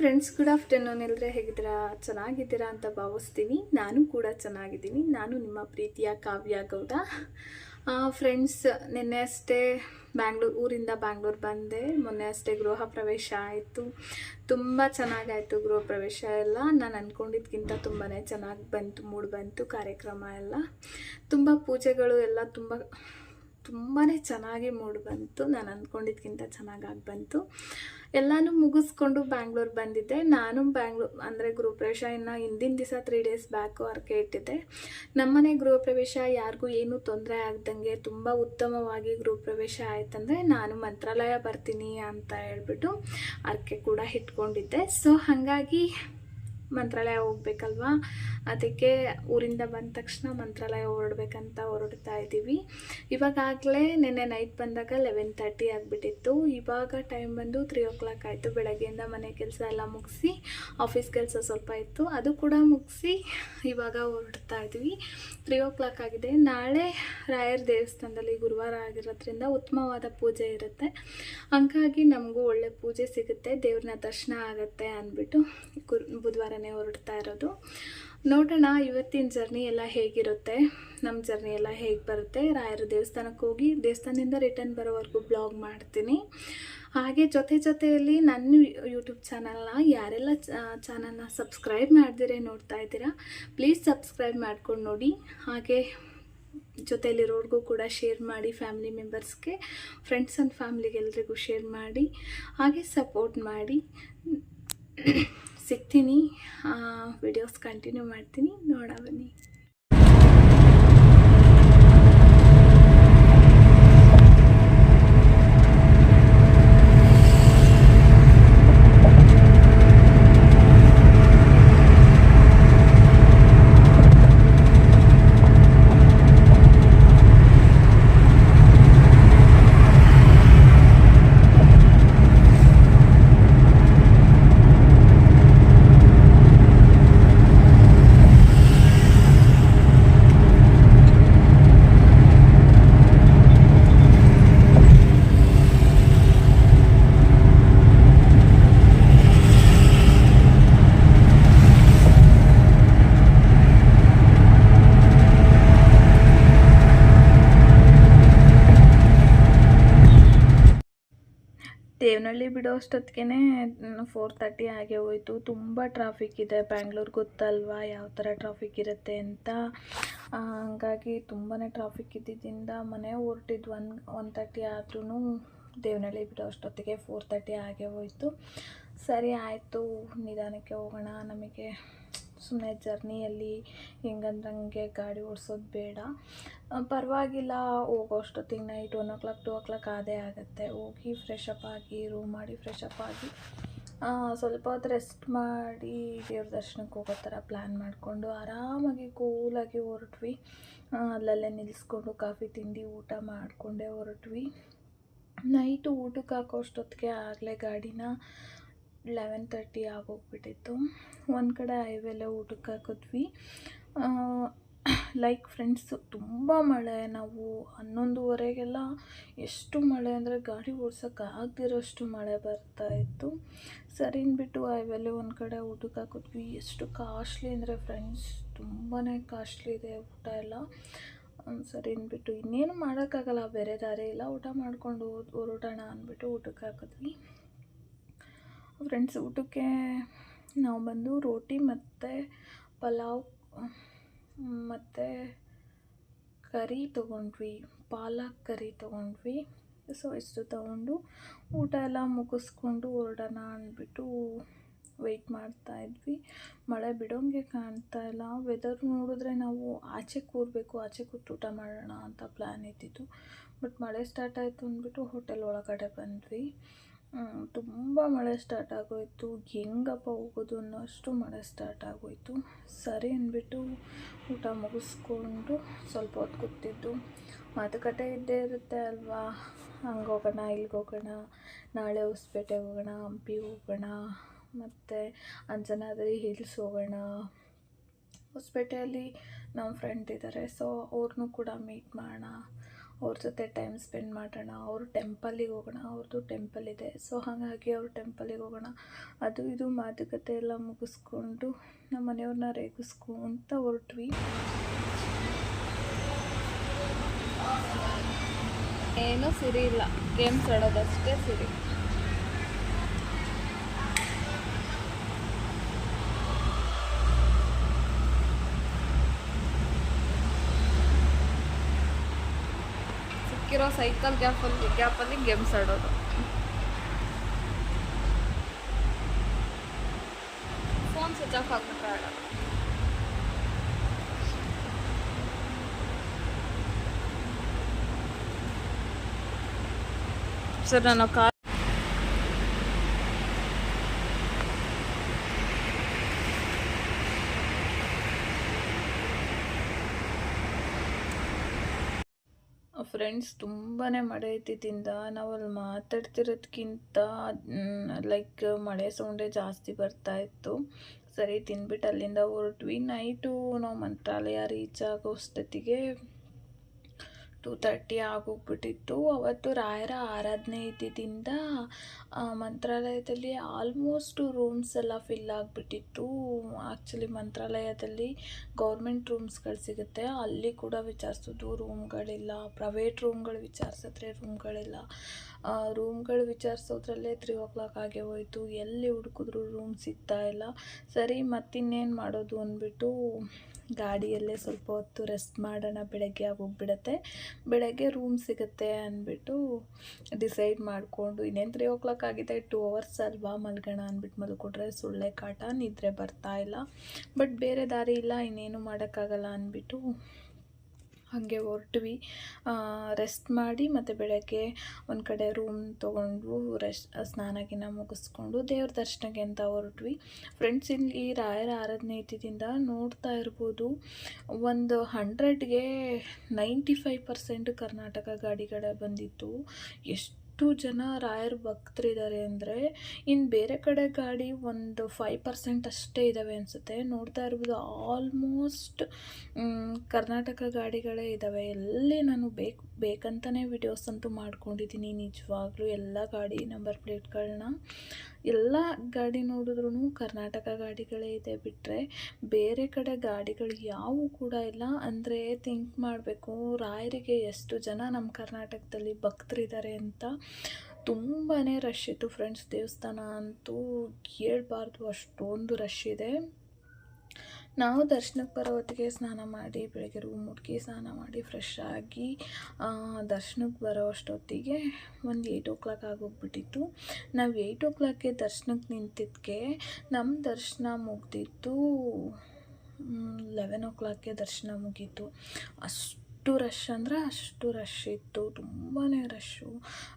Friends good afternoon ಎಲ್ಲರೆ ಹೇಗಿದ್ದೀರಾ? ಚೆನ್ನಾಗಿದ್ದೀರಾ ಅಂತ ಭಾವಿಸ್ತೀನಿ. ನಾನು ಕೂಡ ಚೆನ್ನಾಗಿದ್ದೀನಿ. ನಾನು ನಿಮ್ಮ ಪ್ರೀತಿಯ ಕಾವ್ಯ ಗೌಡ. ಫ್ರೆಂಡ್ಸ್ ನಿನ್ನೆ ಅಷ್ಟೇ ಬ್ಯಾಂಗ್ಳೂರು ಊರಿಂದ ಬ್ಯಾಂಗ್ಳೂರು ಬಂದೆ. ಮೊನ್ನೆ ಅಷ್ಟೇ ಗೃಹ ಪ್ರವೇಶ ಆಯಿತು. ತುಂಬ ಚೆನ್ನಾಗಾಯಿತು ಗೃಹ ಪ್ರವೇಶ ಎಲ್ಲ. ನಾನು ಅಂದ್ಕೊಂಡಿದ್ದಕ್ಕಿಂತ ತುಂಬಾ ಚೆನ್ನಾಗಿ ಬಂತು, ಮೂಡ್ ಬಂತು, ಕಾರ್ಯಕ್ರಮ ಎಲ್ಲ. ತುಂಬ ಪೂಜೆಗಳು ಎಲ್ಲ ತುಂಬ ತುಂಬಾ ಚೆನ್ನಾಗಿ ಮೂಡ್ ಬಂತು. ನಾನು ಅಂದ್ಕೊಂಡಿದ್ದಕ್ಕಿಂತ ಚೆನ್ನಾಗಾಗಿ ಬಂತು. ಎಲ್ಲನೂ ಮುಗಿಸ್ಕೊಂಡು ಬ್ಯಾಂಗ್ಳೂರ್ ಬಂದಿದ್ದೆ. ನಾನು ಬ್ಯಾಂಗ್ಳೂರ್ ಅಂದರೆ ಗೃಹ ಪ್ರವೇಶ ಇನ್ನು ಹಿಂದಿನ ದಿವಸ ತ್ರೀ ಡೇಸ್ ಬ್ಯಾಕು ಅರ್ಕೆ ಇಟ್ಟಿದ್ದೆ. ನಮ್ಮನೆ ಗೃಹ ಪ್ರವೇಶ ಯಾರಿಗೂ ಏನೂ ತೊಂದರೆ ಆಗ್ದಂಗೆ ತುಂಬ ಉತ್ತಮವಾಗಿ ಗೃಹ ಪ್ರವೇಶ ಆಯ್ತಂದರೆ ನಾನು ಮಂತ್ರಾಲಯ ಬರ್ತೀನಿ ಅಂತ ಹೇಳ್ಬಿಟ್ಟು ಅರ್ಕೆ ಕೂಡ ಇಟ್ಕೊಂಡಿದ್ದೆ. ಸೊ ಹಾಗಾಗಿ ಮಂತ್ರಾಲಯ ಹೋಗ್ಬೇಕಲ್ವಾ? ಅದಕ್ಕೆ ಊರಿಂದ ಬಂದ ತಕ್ಷಣ ಮಂತ್ರಾಲಯ ಹೊರಡ್ಬೇಕಂತ ಹೊರಡ್ತಾ ಇದ್ದೀವಿ. ಇವಾಗಲೇ ನಿನ್ನೆ ನೈಟ್ ಬಂದಾಗ ಲೆವೆನ್ ತರ್ಟಿ ಆಗಿಬಿಟ್ಟಿತ್ತು. ಇವಾಗ ಟೈಮ್ ಬಂದು ತ್ರೀ ಓ ಕ್ಲಾಕ್ ಆಯಿತು. ಬೆಳಗ್ಗೆಯಿಂದ ಮನೆ ಕೆಲಸ ಎಲ್ಲ ಮುಗಿಸಿ ಆಫೀಸ್ ಕೆಲಸ ಸ್ವಲ್ಪ ಇತ್ತು. ಅದು ಕೂಡ ಮುಗಿಸಿ ಇವಾಗ ಹೊರಡ್ತಾ ಇದ್ವಿ ತ್ರೀ ಓ ಕ್ಲಾಕ್ ಆಗಿದೆ. ನಾಳೆ ರಾಯರ ದೇವಸ್ಥಾನದಲ್ಲಿ ಗುರುವಾರ ಆಗಿರೋದ್ರಿಂದ ಉತ್ತಮವಾದ ಪೂಜೆ ಇರುತ್ತೆ. ಹಂಗಾಗಿ ನಮಗೂ ಒಳ್ಳೆ ಪೂಜೆ ಸಿಗುತ್ತೆ. ದೇವ್ರನ್ನ ದರ್ಶನ ಆಗುತ್ತೆ ಅಂದ್ಬಿಟ್ಟು ಗುರು ಬುಧವಾರನೇ ಹೊರಡ್ತಾ ಇರೋದು. ನೋಡೋಣ ಇವತ್ತಿನ ಜರ್ನಿ ಎಲ್ಲ ಹೇಗಿರುತ್ತೆ ನಮ್ಮ ಜರ್ನಿ ಎಲ್ಲ ಹೇಗೆ ಬರುತ್ತೆ. ರಾಯರ ದೇವಸ್ಥಾನಕ್ಕೆ ಹೋಗಿ ದೇವಸ್ಥಾನದಿಂದ ರಿಟರ್ನ್ ಬರೋವರೆಗೂ ಬ್ಲಾಗ್ ಮಾಡ್ತೀನಿ. ಹಾಗೆ ಜೊತೆ ಜೊತೆಯಲ್ಲಿ ನನ್ನ ಯೂಟ್ಯೂಬ್ ಚಾನಲ್ನ ಯಾರೆಲ್ಲ ಚಾನಲ್ನ ಸಬ್ಸ್ಕ್ರೈಬ್ ಮಾಡಿದಿರಿ ನೋಡ್ತಾ ಇದ್ದೀರಾ ಪ್ಲೀಸ್ ಸಬ್ಸ್ಕ್ರೈಬ್ ಮಾಡ್ಕೊಂಡು ನೋಡಿ. ಹಾಗೆ ಜೊತೆಯಲ್ಲಿರೋರ್ಗೂ ಕೂಡ ಶೇರ್ ಮಾಡಿ ಫ್ಯಾಮಿಲಿ ಮೆಂಬರ್ಸ್ಗೆ ಫ್ರೆಂಡ್ಸ್ ಆ್ಯಂಡ್ ಫ್ಯಾಮ್ಲಿಗೆ ಎಲ್ರಿಗೂ ಶೇರ್ ಮಾಡಿ, ಹಾಗೆ ಸಪೋರ್ಟ್ ಮಾಡಿ. ಸಿಗ್ತೀನಿ. ವಿಡಿಯೋಸ್ ಕಂಟಿನ್ಯೂ ಮಾಡ್ತೀನಿ. ನೋಡ ಬನ್ನಿ ದೇವನಹಳ್ಳಿ ಬಿಡೋ ಅಷ್ಟೊತ್ತಿಗೆ ಫೋರ್ ತರ್ಟಿ ಆಗೇ ಹೋಯಿತು. ತುಂಬ ಟ್ರಾಫಿಕ್ ಇದೆ. ಬ್ಯಾಂಗ್ಳೂರ್ ಗೊತ್ತಲ್ವಾ? ಯಾವ ಥರ ಟ್ರಾಫಿಕ್ ಇರುತ್ತೆ ಅಂತ? ಹಾಗಾಗಿ ತುಂಬಾ ಟ್ರಾಫಿಕ್ ಇದ್ದಿದ್ದರಿಂದ ಮನೆ ಹೊರಟಿದ್ದು ಒನ್ ಒನ್ ತರ್ಟಿ ಆದ್ರೂ ದೇವನಹಳ್ಳಿ ಬಿಡೋ ಅಷ್ಟೊತ್ತಿಗೆ ಫೋರ್ ತರ್ಟಿ ಆಗೇ ಹೋಯಿತು. ಸರಿ, ಆಯಿತು. ನಿಧಾನಕ್ಕೆ ಹೋಗೋಣ. ನಮಗೆ ಸುಮ್ಮನೆ ಜರ್ನಿಯಲ್ಲಿ ಹೆಂಗಂದ್ರಂಗೆ ಗಾಡಿ ಓಡಿಸೋದು ಬೇಡ. ಪರವಾಗಿಲ್ಲ ಹೋಗೋ ಅಷ್ಟೊತ್ತಿಗೆ night one o'clock two o'clock ಅದೇ ಆಗುತ್ತೆ. ಹೋಗಿ ಫ್ರೆಶಪ್ ಆಗಿ ರೂಮ್ ಮಾಡಿ ಫ್ರೆಶಪ್ ಆಗಿ ಸ್ವಲ್ಪ ಹೊತ್ತು ರೆಸ್ಟ್ ಮಾಡಿ ದೇವ್ರ ದರ್ಶನಕ್ಕೆ ಹೋಗೋ ಥರ ಪ್ಲ್ಯಾನ್ ಮಾಡಿಕೊಂಡು ಆರಾಮಾಗಿ ಕೂಲಾಗಿ ಹೊರಟ್ವಿ. ಅಲ್ಲಲ್ಲೇ ನಿಲ್ಲಿಸ್ಕೊಂಡು ಕಾಫಿ ತಿಂಡಿ ಊಟ ಮಾಡಿಕೊಂಡೇ ಹೊರಟ್ವಿ. ನೈಟು ಊಟಕ್ಕೆ ಹಾಕೋ ಅಷ್ಟೊತ್ತಿಗೆ ಆಗಲೇ ಗಾಡಿನ ಲೆವೆನ್ ತರ್ಟಿ ಆಗೋಗ್ಬಿಟ್ಟಿತ್ತು. ಒಂದು ಕಡೆ ಐವೆಲ್ಲ ಊಟಕ್ಕೆ ಹಾಕಿದ್ವಿ. ಲೈಕ್ ಫ್ರೆಂಡ್ಸು ತುಂಬ ಮಳೆ. ನಾವು ಹನ್ನೊಂದುವರೆಗೆಲ್ಲ ಎಷ್ಟು ಮಳೆ ಅಂದರೆ ಗಾಡಿ ಓಡ್ಸೋಕೆ ಆಗದಿರೋಷ್ಟು ಮಳೆ ಬರ್ತಾ ಇತ್ತು. ಸರಿ ಅಂದ್ಬಿಟ್ಟು ಹೈವೇಲೆ ಒಂದು ಕಡೆ ಊಟಕ್ಕೆ ಹಾಕಿದ್ವಿ. ಎಷ್ಟು ಕಾಸ್ಟ್ಲಿ ಅಂದರೆ ಫ್ರೆಂಡ್ಸ್ ತುಂಬಾ ಕಾಸ್ಟ್ಲಿ ಇದೆ ಊಟ ಎಲ್ಲ. ಸರಿ ಅಂದ್ಬಿಟ್ಟು ಇನ್ನೇನು ಮಾಡೋಕ್ಕಾಗಲ್ಲ. ಬೇರೆ ದಾರಿ ಇಲ್ಲ. ಊಟ ಮಾಡಿಕೊಂಡು ಹೊರಡೋಣ ಅಂದ್ಬಿಟ್ಟು ಊಟಕ್ಕೆ ಹಾಕಿದ್ವಿ. ಫ್ರೆಂಡ್ಸ್, ಊಟಕ್ಕೆ ನಾವು ಬಂದು ರೋಟಿ ಮತ್ತು ಪಲಾವ್, ಮತ್ತು ಕರಿ ತೊಗೊಂಡ್ವಿ, ಪಾಲಕ್ ಕರಿ ತೊಗೊಂಡ್ವಿ. ಸೊ ಇಷ್ಟು ತೊಗೊಂಡು ಊಟ ಎಲ್ಲ ಮುಗಿಸ್ಕೊಂಡು ಹೊರಡೋಣ ಅಂದ್ಬಿಟ್ಟು ವೆಯ್ಟ್ ಮಾಡ್ತಾ ಇದ್ವಿ. ಮಳೆ ಬಿಡೋಂಗೆ ಕಾಣ್ತಾ ಇಲ್ಲ. ವೆದರ್ ನೋಡಿದ್ರೆ ನಾವು ಆಚೆ ಕೂರಬೇಕು, ಆಚೆ ಕೂತು ಊಟ ಮಾಡೋಣ ಅಂತ ಪ್ಲ್ಯಾನ್ ಇದ್ದಿತ್ತು ಬಟ್ ಮಳೆ ಸ್ಟಾರ್ಟ್ ಆಯಿತು ಅಂದ್ಬಿಟ್ಟು ಹೋಟೆಲ್ ಒಳಗಡೆ ಬಂದ್ವಿ. ತುಂಬ ಮಳೆ ಸ್ಟಾರ್ಟ್ ಆಗೋಯಿತು. ಹೆಂಗಪ್ಪ ಹೋಗೋದು ಅನ್ನೋಷ್ಟು ಮಳೆ ಸ್ಟಾರ್ಟ್ ಆಗೋಯಿತು. ಸರಿ ಅಂದ್ಬಿಟ್ಟು ಊಟ ಮುಗಿಸ್ಕೊಂಡು ಸ್ವಲ್ಪ ಹೊತ್ತು ಕೂತಿದ್ದು. ಮಾತುಕತೆ ಇದ್ದೇ ಇರುತ್ತೆ ಅಲ್ವಾ? ಹಂಗೆ ಹೋಗೋಣ ಇಲ್ಲಿಗೆ ಹೋಗೋಣ, ನಾಳೆ ಹೊಸಪೇಟೆಗೆ ಹೋಗೋಣ, ಹಂಪಿ ಹೋಗೋಣ, ಮತ್ತು ಅಂಜನಾದ್ರಿ ಹಿಲ್ಸ್ ಹೋಗೋಣ. ಹೊಸಪೇಟೆಯಲ್ಲಿ ನಮ್ಮ ಫ್ರೆಂಡ್ ಇದ್ದಾರೆ ಸೊ ಅವ್ರನ್ನೂ ಕೂಡ ಮೀಟ್ ಮಾಡೋಣ. ಅವ್ರ ಜೊತೆ ಟೈಮ್ ಸ್ಪೆಂಡ್ ಮಾಡೋಣ, ಅವ್ರ ಟೆಂಪಲ್ಲಿಗೆ ಹೋಗೋಣ ಅವ್ರದ್ದು ಟೆಂಪಲ್ ಇದೆ. ಸೊ ಹಾಗಾಗಿ ಅವ್ರ ಟೆಂಪಲ್ಲಿಗೆ ಹೋಗೋಣ. ಅದು ಇದು ಮಾತುಕತೆ ಎಲ್ಲ ಮುಗಿಸ್ಕೊಂಡು ನಮ್ಮ ಮನೆಯವ್ರನ್ನ ರೇಗಿಸ್ಕೊಂತ ಹೊರಟ್ವಿ. ಏನೂ ಸಿರಿ ಇಲ್ಲ. ಗೇಮ್ಸ್ ಆಡೋದಷ್ಟೇ ಸಿರಿ. ಸಿಕ್ಕಿರೋ ಸೈಕಲ್ ಗ್ಯಾಪಲ್ಲಿ ಗ್ಯಾಪಲ್ಲಿ ಗೇಮ್ಸ್ ಆಡೋದು ಫೋನ್ ಸ್ವಿಚ್ ಆಫ್ ಆಗ್ಬಿಟ್ರೆ ಆಡೋದು ಸರ್ ನಾನು ಕಾರ್ ಫ್ರೆಂಡ್ಸ್ ತುಂಬಾ ಮಳೆ ಇದ್ದಿದ್ದಿಂದ ನಾವು ಅಲ್ಲಿ ಮಾತಾಡ್ತಿರೋದ್ಕಿಂತ ಲೈಕ್ ಮಳೆ ಸೌಂಡೇ ಜಾಸ್ತಿ ಬರ್ತಾ ಇತ್ತು. ಸರಿ ತಿಂದ್ಬಿಟ್ಟು ಅಲ್ಲಿಂದ ಹೊರಟ್ವಿ. ನೈಟು ನಾವು ಮಂತ್ರಾಲಯ ರೀಚ್ ಆಗೋ ಅಷ್ಟೊತ್ತಿಗೆ ಟೂ ತರ್ಟಿ ಆಗೋಗ್ಬಿಟ್ಟಿತ್ತು. ಅವತ್ತು ರಾಯರ ಆರಾಧನೆ ಇದ್ದಿದ್ದರಿಂದ ಮಂತ್ರಾಲಯದಲ್ಲಿ ಆಲ್ಮೋಸ್ಟು ರೂಮ್ಸ್ ಎಲ್ಲ ಫಿಲ್ ಆಗಿಬಿಟ್ಟಿತ್ತು. ಆ್ಯಕ್ಚುಲಿ ಮಂತ್ರಾಲಯದಲ್ಲಿ ಗೌರ್ಮೆಂಟ್ ರೂಮ್ಸ್ಗಳು ಸಿಗುತ್ತೆ. ಅಲ್ಲಿ ಕೂಡ ವಿಚಾರಿಸೋದು ರೂಮ್ಗಳಿಲ್ಲ ಪ್ರೈವೇಟ್ ರೂಮ್ಗಳು ವಿಚಾರಿಸಿದ್ರೆ ರೂಮ್ಗಳಿಲ್ಲ ರೂಮ್ಗಳು ವಿಚಾರಿಸೋದ್ರಲ್ಲೇ ತ್ರೀ ಓ ಕ್ಲಾಕ್ ಆಗೇ ಹೋಯಿತು. ಎಲ್ಲಿ ಹುಡುಕಿದ್ರು ರೂಮ್ ಸಿಗ್ತಾ ಇಲ್ಲ. ಸರಿ, ಮತ್ತಿನ್ನೇನು ಮಾಡೋದು ಅಂದ್ಬಿಟ್ಟು ಗಾಡಿಯಲ್ಲೇ ಸ್ವಲ್ಪ ಹೊತ್ತು ರೆಸ್ಟ್ ಮಾಡೋಣ, ಬೆಳಗ್ಗೆ ಆಗೋಗ್ಬಿಡತ್ತೆ. ಬೆಳಗ್ಗೆ ರೂಮ್ ಸಿಗುತ್ತೆ ಅಂದ್ಬಿಟ್ಟು ಡಿಸೈಡ್ ಮಾಡಿಕೊಂಡು, ಇನ್ನೇನು ತ್ರೀ ಓ ಕ್ಲಾಕ್ ಆಗಿದೆ ಟೂ ಅವರ್ಸ್ ಅಲ್ವಾ ಮಲ್ಗೋಣ ಅಂದ್ಬಿಟ್ಟು ಮಲ್ಕೊಟ್ರೆ ಸುಳ್ಳೆ ಕಾಟ, ನಿದ್ರೆ ಬರ್ತಾ ಇಲ್ಲ. ಬಟ್ ಬೇರೆ ದಾರಿ ಇಲ್ಲ, ಇನ್ನೇನು ಮಾಡೋಕ್ಕಾಗಲ್ಲ ಅಂದ್ಬಿಟ್ಟು ಹಾಗೆ ಹೊರಟ್ವಿ. ರೆಸ್ಟ್ ಮಾಡಿ ಮತ್ತು ಬೆಳಗ್ಗೆ ಒಂದು ಕಡೆ ರೂಮ್ ತೊಗೊಂಡು ರೆಸ್ಟ್ ಸ್ನಾನಗಿನ ಮುಗಿಸ್ಕೊಂಡು ದೇವ್ರ ದರ್ಶನಕ್ಕೆ ಅಂತ ಹೊರಟ್ವಿ. ಫ್ರೆಂಡ್ಸ್ ಇಲ್ಲಿ ರಾಯರ ಆರಾಧನೆ ಇದ್ದಿದ್ದರಿಂದ ನೋಡ್ತಾ ಇರ್ಬೋದು, ಒಂದು ಹಂಡ್ರೆಡ್ಗೆ ನೈಂಟಿ ಫೈವ್ ಪರ್ಸೆಂಟ್ ಕರ್ನಾಟಕ ಗಾಡಿಗಳ ಬಂದಿತ್ತು. ಎಷ್ಟು ಎಷ್ಟು ಜನ ರಾಯರ ಭಕ್ತರಿದ್ದಾರೆ ಅಂದರೆ ಇನ್ನು ಬೇರೆ ಕಡೆ ಗಾಡಿ ಒಂದು ಫೈವ್ ಪರ್ಸೆಂಟ್ ಅಷ್ಟೇ ಇದ್ದಾವೆ ಅನಿಸುತ್ತೆ. ನೋಡ್ತಾ ಇರ್ಬೋದು ಆಲ್ಮೋಸ್ಟ್ ಕರ್ನಾಟಕ ಗಾಡಿಗಳೇ ಇದ್ದಾವೆ ಎಲ್ಲಿ ನಾನು ಬೇಕು ಬೇಕಂತಲೇ ವಿಡಿಯೋಸ್ ಅಂತೂ ಮಾಡ್ಕೊಂಡಿದ್ದೀನಿ ನಿಜವಾಗ್ಲೂ ಎಲ್ಲ ಗಾಡಿ ನಂಬರ್ ಪ್ಲೇಟ್ಗಳನ್ನ ಎಲ್ಲ ಗಾಡಿ ನೋಡಿದ್ರೂ ಕರ್ನಾಟಕ ಗಾಡಿಗಳೇ ಇದೆ ಬಿಟ್ಟರೆ ಬೇರೆ ಕಡೆ ಗಾಡಿಗಳು ಯಾವುವು ಕೂಡ ಇಲ್ಲ. ಅಂದರೆ ಥಿಂಕ್ ಮಾಡಬೇಕು, ರಾಯರಿಗೆ ಎಷ್ಟು ಜನ ನಮ್ಮ ಕರ್ನಾಟಕದಲ್ಲಿ ಭಕ್ತರಿದ್ದಾರೆ ಅಂತ ತುಂಬಾ ರಶ್ ಇತ್ತು ಫ್ರೆಂಡ್ಸ್ ದೇವಸ್ಥಾನ ಅಂತೂ ಹೇಳ್ಬಾರ್ದು, ಅಷ್ಟೊಂದು ರಶ್ ಇದೆ. ನಾವು ದರ್ಶನಕ್ಕೆ ಬರೋ ಹೊತ್ತಿಗೆ ಸ್ನಾನ ಮಾಡಿ, ಬೆಳಗ್ಗೆ ರೂಮ್ ಮುಟ್ಕಿ ಸ್ನಾನ ಮಾಡಿ ಫ್ರೆಶ್ ಆಗಿ ದರ್ಶನಕ್ಕೆ ಬರೋ ಅಷ್ಟೊತ್ತಿಗೆ ಒಂದು ಏಯ್ಟ್ ಓ ಕ್ಲಾಕ್ ಆಗೋಗ್ಬಿಟ್ಟಿತ್ತು. ನಾವು ಏಯ್ಟ್ ಓ ಕ್ಲಾಕ್ಗೆ ದರ್ಶನಕ್ಕೆ ನಿಂತಿದ್ದಕ್ಕೆ ನಮ್ಮ ದರ್ಶನ ಮುಗ್ದಿತ್ತು ಲೆವೆನ್ ಓ ಕ್ಲಾಕ್ಗೆ ದರ್ಶನ ಮುಗೀತು. ಅಷ್ಟು ಅಷ್ಟು ರಶ್ ಅಂದರೆ ಅಷ್ಟು ರಶ್ ಇತ್ತು. ತುಂಬಾ ರಶ್ಶು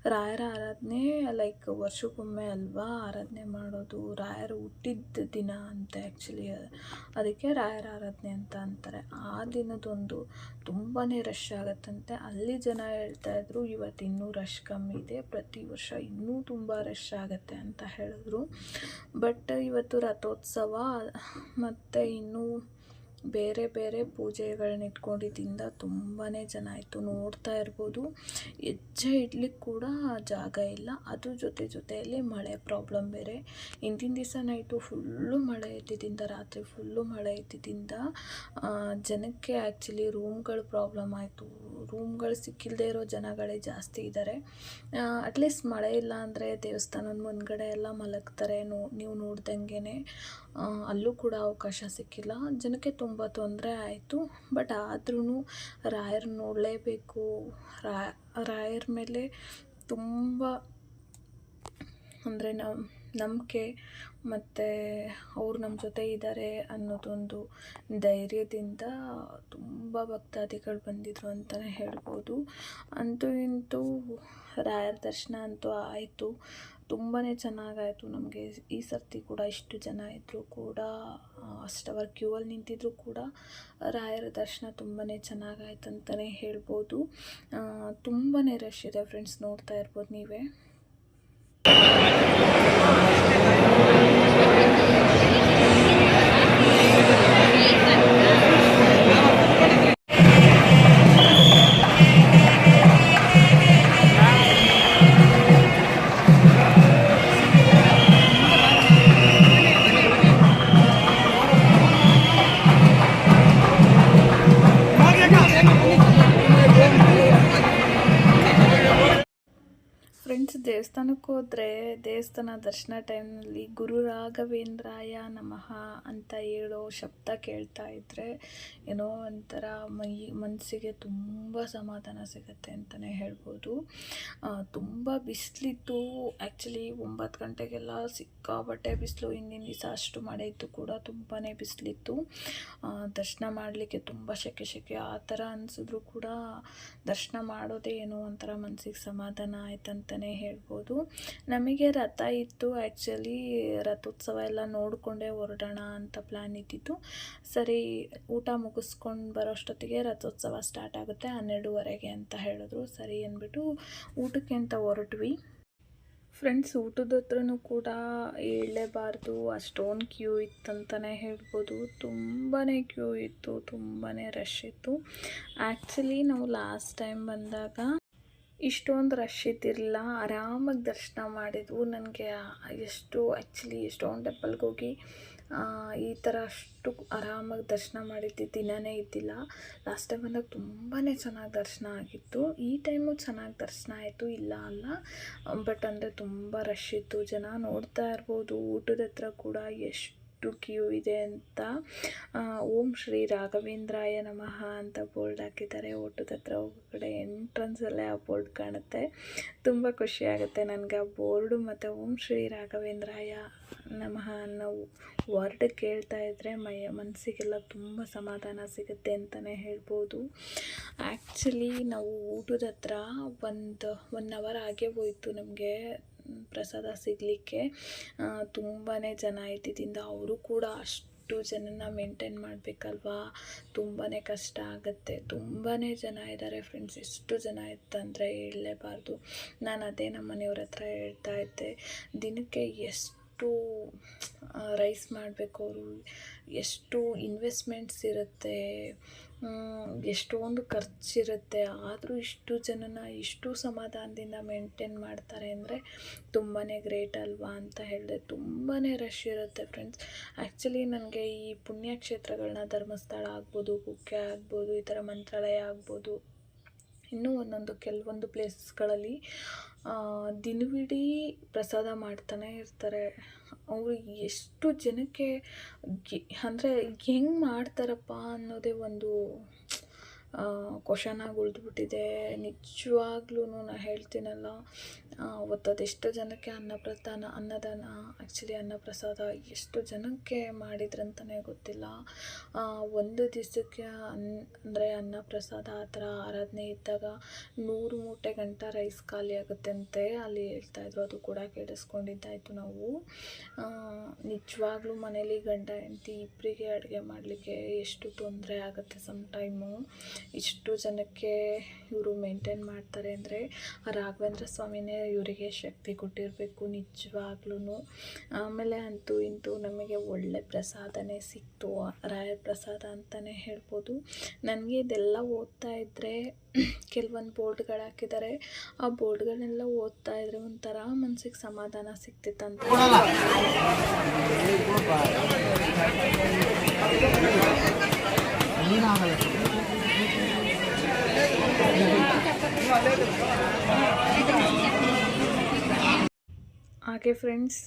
ರಾಯರ ಆರಾಧನೆ ಲೈಕ್ ವರ್ಷಕ್ಕೊಮ್ಮೆ ಅಲ್ವಾ ಆರಾಧನೆ ಮಾಡೋದು. ರಾಯರು ಹುಟ್ಟಿದ ದಿನ ಅಂತ ಆ್ಯಕ್ಚುಲಿ ಅದಕ್ಕೆ ರಾಯರ ಆರಾಧನೆ ಅಂತ ಅಂತಾರೆ. ಆ ದಿನದೊಂದು ತುಂಬಾ ರಶ್ ಆಗುತ್ತಂತೆ. ಅಲ್ಲಿ ಜನ ಹೇಳ್ತಾ ಇದ್ರು, ಇವತ್ತು ಇನ್ನೂ ರಶ್ ಕಮ್ಮಿ ಇದೆ. ಪ್ರತಿ ವರ್ಷ ಇನ್ನೂ ತುಂಬ ರಶ್ ಆಗುತ್ತೆ ಅಂತ ಹೇಳಿದ್ರು. ಬಟ್ ಇವತ್ತು ರಥೋತ್ಸವ ಮತ್ತು ಇನ್ನೂ ಬೇರೆ ಬೇರೆ ಪೂಜೆಗಳನ್ನ ಇಟ್ಕೊಂಡಿದ್ದಿಂದ ತುಂಬಾ ಜನ ಆಯಿತು. ನೋಡ್ತಾ ಇರ್ಬೋದು. ಹೆಜ್ಜೆ ಇಡ್ಲಿಕ್ಕೆ ಕೂಡ ಜಾಗ ಇಲ್ಲ. ಅದ್ರ ಜೊತೆ ಜೊತೆಯಲ್ಲಿ ಮಳೆ ಪ್ರಾಬ್ಲಮ್ ಬೇರೆ. ಹಿಂದಿನ ದಿವಸ ನೈಟು ಫುಲ್ಲು ಮಳೆ ಇದ್ದಿದ್ದಿಂದ, ರಾತ್ರಿ ಫುಲ್ಲು ಮಳೆ ಇದ್ದಿದ್ದಿಂದ ಜನಕ್ಕೆ ಆ್ಯಕ್ಚುಲಿ ರೂಮ್ಗಳು ಪ್ರಾಬ್ಲಮ್ ಆಯಿತು. ರೂಮ್ಗಳು ಸಿಕ್ಕಿಲ್ಲದೆ ಇರೋ ಜನಗಳೇ ಜಾಸ್ತಿ ಇದ್ದಾರೆ ಅಟ್ಲೀಸ್ಟ್ ಮಳೆ ಇಲ್ಲ ಅಂದರೆ ದೇವಸ್ಥಾನದ ಮುಂದ್ಗಡೆ ಎಲ್ಲ ಮಲಗ್ತಾರೆ. ನೋ, ನೀವು ನೋಡ್ದಂಗೆ ಅಲ್ಲೂ ಕೂಡ ಅವಕಾಶ ಸಿಕ್ಕಿಲ್ಲ. ಜನಕ್ಕೆ ತುಂಬ ತೊಂದರೆ ಆಯಿತು. ಬಟ್ ಆದ್ರೂ ರಾಯರ್ ನೋಡಲೇಬೇಕು. ರಾಯರ ಮೇಲೆ ತುಂಬ ಅಂದರೆ ನಮ್ಮ ನಂಬಿಕೆ ಮತ್ತು ಅವ್ರು ನಮ್ಮ ಜೊತೆ ಇದ್ದಾರೆ ಅನ್ನೋದೊಂದು ಧೈರ್ಯದಿಂದ ತುಂಬ ಭಕ್ತಾದಿಗಳು ಬಂದಿದ್ರು ಅಂತಲೇ ಹೇಳ್ಬೋದು. ಅಂತೂ ಇಂತೂ ರಾಯರ ದರ್ಶನ ಅಂತೂ ಆಯಿತು. ತುಂಬಾ ಚೆನ್ನಾಗಾಯಿತು ನಮಗೆ. ಈ ಸರ್ತಿ ಕೂಡ ಇಷ್ಟು ಜನ ಇದ್ದರೂ ಕೂಡ ಅಷ್ಟವರ್ ಕ್ಯೂ ಅಲ್ಲಿ ನಿಂತಿದ್ರೂ ಕೂಡ, ರಾಯರ ದರ್ಶನ ತುಂಬಾ ಚೆನ್ನಾಗಾಯ್ತು ಅಂತಲೇ ಹೇಳ್ಬೋದು ತುಂಬಾ ರಶ್ ಇದೆ ಫ್ರೆಂಡ್ಸ್ ನೋಡ್ತಾ ಇರ್ಬೋದು ನೀವೇ. ದೇವಸ್ಥಾನಕ್ಕೆ ಹೋದರೆ ದೇವಸ್ಥಾನ ದರ್ಶನ ಟೈಮ್ನಲ್ಲಿ ಗುರು ರಾಘವೇಂದ್ರಾಯ ನಮಃ ಅಂತ ಹೇಳೋ ಶಬ್ದ ಕೇಳ್ತಾ ಇದ್ದರೆ ಏನೋ ಒಂಥರ ಮೈ ಮನಸ್ಸಿಗೆ ತುಂಬ ಸಮಾಧಾನ ಸಿಗುತ್ತೆ ಅಂತಲೇ ಹೇಳ್ಬೋದು. ತುಂಬ ಬಿಸಿಲಿತ್ತು. ಆ್ಯಕ್ಚುಲಿ ಒಂಬತ್ತು ಗಂಟೆಗೆಲ್ಲ ಸಿಕ್ಕಾಬಟ್ಟೆ ಬಿಸಿಲು. ಹಿಂದಿನ ದಿವಸ ಅಷ್ಟು ಮಳೆ ಇತ್ತು ಕೂಡ ತುಂಬಾ ಬಿಸಿಲಿತ್ತು. ದರ್ಶನ ಮಾಡಲಿಕ್ಕೆ ತುಂಬ ಶೆಕೆ ಶೆಕೆ. ಆ ಥರ ಅನಿಸಿದ್ರು ಕೂಡ ದರ್ಶನ ಮಾಡೋದೇ ಏನೋ ಒಂಥರ ಮನಸ್ಸಿಗೆ ಸಮಾಧಾನ ಆಯ್ತಂತಲೇ ಹೇಳ್ಬೋದು. ನಮಗೆ ರಥ ಇತ್ತು ಆ್ಯಕ್ಚುಲಿ ರಥೋತ್ಸವ ಎಲ್ಲ ನೋಡಿಕೊಂಡೇ ಹೊರಡೋಣ ಅಂತ ಪ್ಲ್ಯಾನ್ ಇದ್ದಿತ್ತು ಸರಿ, ಊಟ ಮುಗಿಸ್ಕೊಂಡು ಬರೋಷ್ಟೊತ್ತಿಗೆ ರಥೋತ್ಸವ ಸ್ಟಾರ್ಟ್ ಆಗುತ್ತೆ, ಹನ್ನೆರಡುವರೆಗೆ ಅಂತ ಹೇಳಿದ್ರು. ಸರಿ ಅಂದ್ಬಿಟ್ಟು ಊಟಕ್ಕೆ ಅಂತ ಹೊರಟ್ವಿ. ಫ್ರೆಂಡ್ಸ್ ಊಟದ ಹತ್ರನೂ ಕೂಡ ಹೇಳಲೇಬಾರ್ದು. ಅಷ್ಟೊಂದು ಕ್ಯೂ ಇತ್ತಂತಲೇ ಹೇಳ್ಬೋದು. ತುಂಬಾ ಕ್ಯೂ ಇತ್ತು ತುಂಬಾ ರಶ್ ಇತ್ತು. ಆ್ಯಕ್ಚುಲಿ ನಾವು ಲಾಸ್ಟ್ ಟೈಮ್ ಬಂದಾಗ ಇಷ್ಟೊಂದು ರಶ್ ಇದ್ದಿರಲಿಲ್ಲ. ಆರಾಮಾಗಿ ದರ್ಶನ ಮಾಡಿದ್ವು. ನನಗೆ ಎಷ್ಟು ಆ್ಯಕ್ಚುಲಿ ಎಷ್ಟೊಂದು ಟೆಂಪಲ್ಗೆ ಹೋಗಿ ಈ ಥರ ಅಷ್ಟು ಆರಾಮಾಗಿ ದರ್ಶನ ಮಾಡಿದ್ದು. ದಿನವೇ ಇದ್ದಿಲ್ಲ. ಲಾಸ್ಟ್ ಟೈಮ್ ಬಂದಾಗ ತುಂಬಾ ಚೆನ್ನಾಗಿ ದರ್ಶನ ಆಗಿತ್ತು. ಈ ಟೈಮು ಚೆನ್ನಾಗಿ ದರ್ಶನ ಆಯಿತು, ಇಲ್ಲ ಅಲ್ಲ. ಬಟ್ ಅಂದರೆ ತುಂಬ ರಶ್ ಇತ್ತು. ಜನ ನೋಡ್ತಾ ಇರ್ಬೋದು. ಊಟದ ಹತ್ರ ಕೂಡ ಎಷ್ಟು ಕ್ಯೂ ಇದೆ ಅಂತ ಓಂ ಶ್ರೀ ರಾಘವೇಂದ್ರಾಯ ನಮಃ ಅಂತ ಬೋರ್ಡ್ ಹಾಕಿದ್ದಾರೆ. ಓಟದ ಹತ್ರ ಕಡೆ ಎಂಟ್ರೆನ್ಸಲ್ಲೇ ಆ ಬೋರ್ಡ್ ಕಾಣುತ್ತೆ. ತುಂಬ ಖುಷಿ ಆಗುತ್ತೆ ನನಗೆ ಆ ಬೋರ್ಡು ಮತ್ತು ಓಂ ಶ್ರೀ ರಾಘವೇಂದ್ರಾಯ ನಮಃ ಅನ್ನೋ ವರ್ಡ್ ಕೇಳ್ತಾ ಇದ್ದರೆ ಮೈ ಮನಸ್ಸಿಗೆಲ್ಲ ತುಂಬ ಸಮಾಧಾನ ಸಿಗುತ್ತೆ ಅಂತಲೇ ಹೇಳ್ಬೋದು. ಆ್ಯಕ್ಚುಲಿ ನಾವು ಊಟದ ಹತ್ರ ಒಂದು ಒನ್ ಅವರ್ ಆಗೇ ಹೋಯಿತು ನಮಗೆ. ಪ್ರಸಾದ ಸಿಗಲಿಕ್ಕೆ ತುಂಬಾ ಜನ ಇದ್ದಿದ್ದರಿಂದ ಅವರು ಕೂಡ ಅಷ್ಟು ಜನನ ಮೇಂಟೈನ್ ಮಾಡಬೇಕಲ್ವಾ? ತುಂಬಾ ಕಷ್ಟ ಆಗುತ್ತೆ. ತುಂಬಾ ಜನ ಇದ್ದಾರೆ ಫ್ರೆಂಡ್ಸ್ ಎಷ್ಟು ಜನ ಇತ್ತಂದರೆ ಹೇಳಲೇಬಾರ್ದು. ನಾನು ಅದೇ ನಮ್ಮ ಮನೆಯವ್ರ ಹತ್ರ ಹೇಳ್ತಾ ಇದ್ದೆ. ದಿನಕ್ಕೆ ಎಷ್ಟು ರೈಸ್ ಮಾಡಬೇಕು ಅವರು? ಎಷ್ಟು ಇನ್ವೆಸ್ಟ್ಮೆಂಟ್ಸ್ ಇರುತ್ತೆ? ಎಷ್ಟೊಂದು ಖರ್ಚಿರುತ್ತೆ. ಆದರೂ ಇಷ್ಟು ಜನನ ಇಷ್ಟು ಸಮಾಧಾನದಿಂದ ಮೇಂಟೈನ್ ಮಾಡ್ತಾರೆ ಅಂದರೆ ತುಂಬಾ ಗ್ರೇಟ್ ಅಲ್ವಾ ಅಂತ ಹೇಳಿದೆ. ತುಂಬಾ ರಶ್ ಇರುತ್ತೆ ಫ್ರೆಂಡ್ಸ್ ಆ್ಯಕ್ಚುಲಿ ನನಗೆ ಈ ಪುಣ್ಯಕ್ಷೇತ್ರಗಳನ್ನ ಧರ್ಮಸ್ಥಳ ಆಗ್ಬೋದು, ಕುಕ್ಕೆ ಆಗ್ಬೋದು, ಈ ಥರ ಮಂತ್ರಾಲಯ ಆಗ್ಬೋದು ಇನ್ನೂ ಒಂದೊಂದು ಕೆಲವೊಂದು ಪ್ಲೇಸಸ್ಗಳಲ್ಲಿ ದಿನವಿಡೀ ಪ್ರಸಾದ ಮಾಡ್ತಾನೆ ಇರ್ತಾರೆ. ಅವರು ಎಷ್ಟು ಜನಕ್ಕೆ ಅಂದರೆ ಹೆಂಗೆ ಮಾಡ್ತಾರಪ್ಪ ಅನ್ನೋದೇ ಒಂದು ಕ್ವಶನಾಗಿ ಉಳಿದ್ಬಿಟ್ಟಿದೆ. ನಿಜವಾಗ್ಲೂ ನಾನು ಹೇಳ್ತೀನಲ್ಲ ಅವತ್ತು ಅದೆಷ್ಟು ಜನಕ್ಕೆ ಅನ್ನಪ್ರದಾನ ಅನ್ನದಾನ ಆ್ಯಕ್ಚುಲಿ ಅನ್ನಪ್ರಸಾದ ಎಷ್ಟು ಜನಕ್ಕೆ ಮಾಡಿದ್ರಂತಲೇ ಗೊತ್ತಿಲ್ಲ. ಒಂದು ದಿವಸಕ್ಕೆ ಅನ್, ಅಂದರೆ ಅನ್ನಪ್ರಸಾದ ಆ ಥರ ಆರಾಧನೆ ಇದ್ದಾಗ ನೂರು ಮೂಟೆ ಗಂಟ ರೈಸ್ ಖಾಲಿ ಆಗುತ್ತೆ ಅಂತೆ ಅಲ್ಲಿ ಹೇಳ್ತಾಯಿದ್ರು ಅದು ಕೂಡ ಕೇಳಿಸ್ಕೊಂಡಿದ್ದಾಯಿತು ನಾವು. ನಿಜವಾಗ್ಲೂ ಮನೇಲಿ ಗಂಡ ಹೆಂಡತಿ ಇಬ್ಬರಿಗೆ ಅಡುಗೆ ಮಾಡಲಿಕ್ಕೆ ಎಷ್ಟು ತೊಂದರೆ ಆಗುತ್ತೆ ಸಮ್ ಟೈಮು ಇಷ್ಟು ಜನಕ್ಕೆ ಇವರು ಮೇಂಟೈನ್ ಮಾಡ್ತಾರೆ ಅಂದರೆ ರಾಘವೇಂದ್ರ ಸ್ವಾಮಿನೇ ಇವರಿಗೆ ಶಕ್ತಿ ಕೊಟ್ಟಿರಬೇಕು ನಿಜವಾಗ್ಲೂ ಆಮೇಲೆ ಅಂತೂ ಇಂತೂ ನಮಗೆ ಒಳ್ಳೆ ಪ್ರಸಾದನೇ ಸಿಕ್ತು. ರಾಯರ ಪ್ರಸಾದ ಅಂತಲೇ ಹೇಳ್ಬೋದು. ನನಗೆ ಇದೆಲ್ಲ ಓದ್ತಾ ಇದ್ದರೆ ಕೆಲವೊಂದು ಬೋರ್ಡ್ಗಳು ಹಾಕಿದ್ದಾರೆ ಆ ಬೋರ್ಡ್ಗಳನ್ನೆಲ್ಲ ಓದ್ತಾ ಇದ್ರೆ ಒಂಥರ ಮನಸ್ಸಿಗೆ ಸಮಾಧಾನ ಸಿಕ್ತಿತ್ತಂತ Thank you. ಹಾಗೆ ಫ್ರೆಂಡ್ಸ್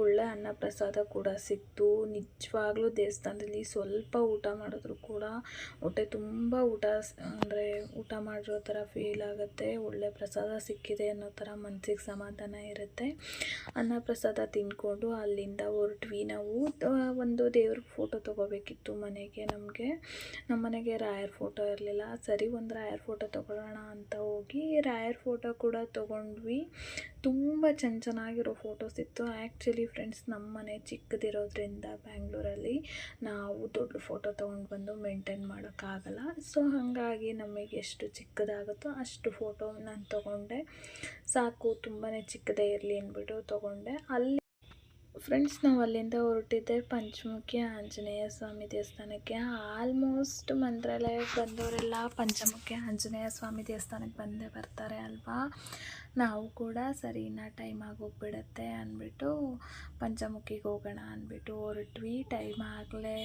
ಒಳ್ಳೆ ಅನ್ನ ಪ್ರಸಾದ ಕೂಡ ಸಿಕ್ತು. ನಿಜವಾಗ್ಲೂ ದೇವಸ್ಥಾನದಲ್ಲಿ ಸ್ವಲ್ಪ ಊಟ ಮಾಡಿದ್ರು ಕೂಡ ಹೊಟ್ಟೆ ತುಂಬ ಊಟ ಅಂದರೆ ಊಟ ಮಾಡಿರೋ ಥರ ಫೀಲ್ ಆಗುತ್ತೆ. ಒಳ್ಳೆ ಪ್ರಸಾದ ಸಿಕ್ಕಿದೆ ಅನ್ನೋ ಥರ ಮನಸ್ಸಿಗೆ ಸಮಾಧಾನ ಇರುತ್ತೆ. ಅನ್ನ ಪ್ರಸಾದ ತಿಂದ್ಕೊಂಡು ಅಲ್ಲಿಂದ ಹೊರಟ್ವಿ ನಾವು. ಒಂದು ದೇವ್ರ ಫೋಟೋ ತೊಗೋಬೇಕಿತ್ತು ಮನೆಗೆ ನಮಗೆ. ನಮ್ಮ ಮನೆಗೆ ರಾಯರ್ ಫೋಟೋ ಇರಲಿಲ್ಲ. ಸರಿ, ಒಂದು ರಾಯರ್ ಫೋಟೋ ತೊಗೊಳ್ಳೋಣ ಅಂತ ಹೋಗಿ ರಾಯರ್ ಫೋಟೋ ಕೂಡ ತೊಗೊಂಡ್ವಿ. ತುಂಬ ಚೆನ್ನ ಚೆನ್ನಾಗಿರೋ ಫೋಟೋಸ್ ಇತ್ತು. ಆ್ಯಕ್ಚುಲಿ ಫ್ರೆಂಡ್ಸ್ ನಮ್ಮ ಮನೆ ಚಿಕ್ಕದಿರೋದ್ರಿಂದ ಬ್ಯಾಂಗ್ಳೂರಲ್ಲಿ ನಾವು ದೊಡ್ಡ ಫೋಟೋ ತೊಗೊಂಡು ಬಂದು ಮೇಂಟೈನ್ ಮಾಡೋಕ್ಕಾಗಲ್ಲ ಸೊ ಹಾಗಾಗಿ ನಮಗೆ ಎಷ್ಟು ಚಿಕ್ಕದಾಗುತ್ತೋ ಅಷ್ಟು ಫೋಟೋ ನಾನು ತೊಗೊಂಡೆ. ಸಾಕು ತುಂಬಾ ಚಿಕ್ಕದೇ ಇರಲಿ ಅಂದ್ಬಿಟ್ಟು ತೊಗೊಂಡೆ. ಅಲ್ಲಿ ಫ್ರೆಂಡ್ಸ್, ನಾವು ಅಲ್ಲಿಂದ ಹೊರಟಿದ್ದೆ ಪಂಚಮುಖಿ ಆಂಜನೇಯ ಸ್ವಾಮಿ ದೇವಸ್ಥಾನಕ್ಕೆ. ಆಲ್ಮೋಸ್ಟ್ ಮಂತ್ರಾಲಯಕ್ಕೆ ಬಂದವರೆಲ್ಲ ಪಂಚಮುಖಿ ಆಂಜನೇಯ ಸ್ವಾಮಿ ದೇವಸ್ಥಾನಕ್ಕೆ ಬಂದೇ ಬರ್ತಾರೆ ಅಲ್ವಾ? ನಾವು ಕೂಡ ಸರಿ, ಇನ್ನು ಟೈಮ್ ಆಗೋಗ್ಬಿಡತ್ತೆ ಅಂದ್ಬಿಟ್ಟು ಪಂಚಮುಖಿಗೆ ಹೋಗೋಣ ಅಂದ್ಬಿಟ್ಟು ಹೊರಟ್ವಿ. ಟೈಮ್ ಆಗಲೇ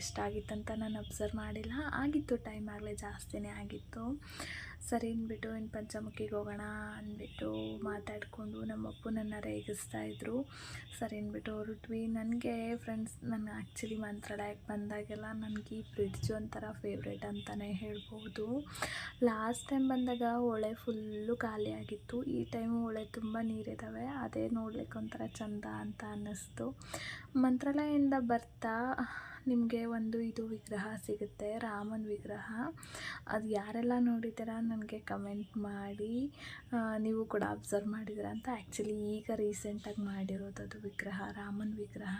ಎಷ್ಟಾಗಿತ್ತಂತ ನಾನು ಅಬ್ಸರ್ವ್ ಮಾಡಿಲ್ಲ. ಆಗಿತ್ತು ಟೈಮ್ ಆಗಲೇ ಜಾಸ್ತಿನೇ ಆಗಿತ್ತು. ಸರಿ ಅಂದ್ಬಿಟ್ಟು ಇನ್ನು ಪಂಚಮುಖಿಗೆ ಹೋಗೋಣ ಅಂದ್ಬಿಟ್ಟು ಮಾತಾಡಿಕೊಂಡು ನಮ್ಮ ನನ್ನ ರೇಗಿಸ್ತಾ ಇದ್ದರು ಸರಿ ಅಂದ್ಬಿಟ್ಟು ಹೊರಟ್ವಿ. ನನಗೆ ಫ್ರೆಂಡ್ಸ್ ನಾನು ಆ್ಯಕ್ಚುಲಿ ಮಂತ್ರಾಲಯಕ್ಕೆ ಬಂದಾಗೆಲ್ಲ ನನಗೆ ಈ ಬ್ರಿಡ್ಜ್ ಒಂಥರ ಫೇವ್ರೇಟ್ ಅಂತಲೇ ಹೇಳ್ಬೋದು. ಲಾಸ್ಟ್ ಟೈಮ್ ಬಂದಾಗ ಹೊಳೆ ಫುಲ್ಲು ಖಾಲಿಯಾಗಿತ್ತು ಈ ಟೈಮು ಹೊಳೆ ತುಂಬ ನೀರಿದ್ದಾವೆ ಅದೇ ನೋಡ್ಲಿಕ್ಕೆ ಒಂಥರ ಚಂದ ಅಂತ ಅನ್ನಿಸ್ತು. ಮಂತ್ರಾಲಯದಿಂದ ಬರ್ತಾ ನಿಮಗೆ ಒಂದು ಇದು ವಿಗ್ರಹ ಸಿಗುತ್ತೆ ರಾಮನ ವಿಗ್ರಹ. ಅದು ಯಾರೆಲ್ಲ ನೋಡಿದ್ದೀರ ನನಗೆ ಕಮೆಂಟ್ ಮಾಡಿ. ನೀವು ಕೂಡ ಅಬ್ಸರ್ವ್ ಮಾಡಿದ್ದೀರ ಅಂತ ಆ್ಯಕ್ಚುಲಿ ಈಗ ರೀಸೆಂಟಾಗಿ ಮಾಡಿರೋದು ಅದು ವಿಗ್ರಹ ರಾಮನ ವಿಗ್ರಹ.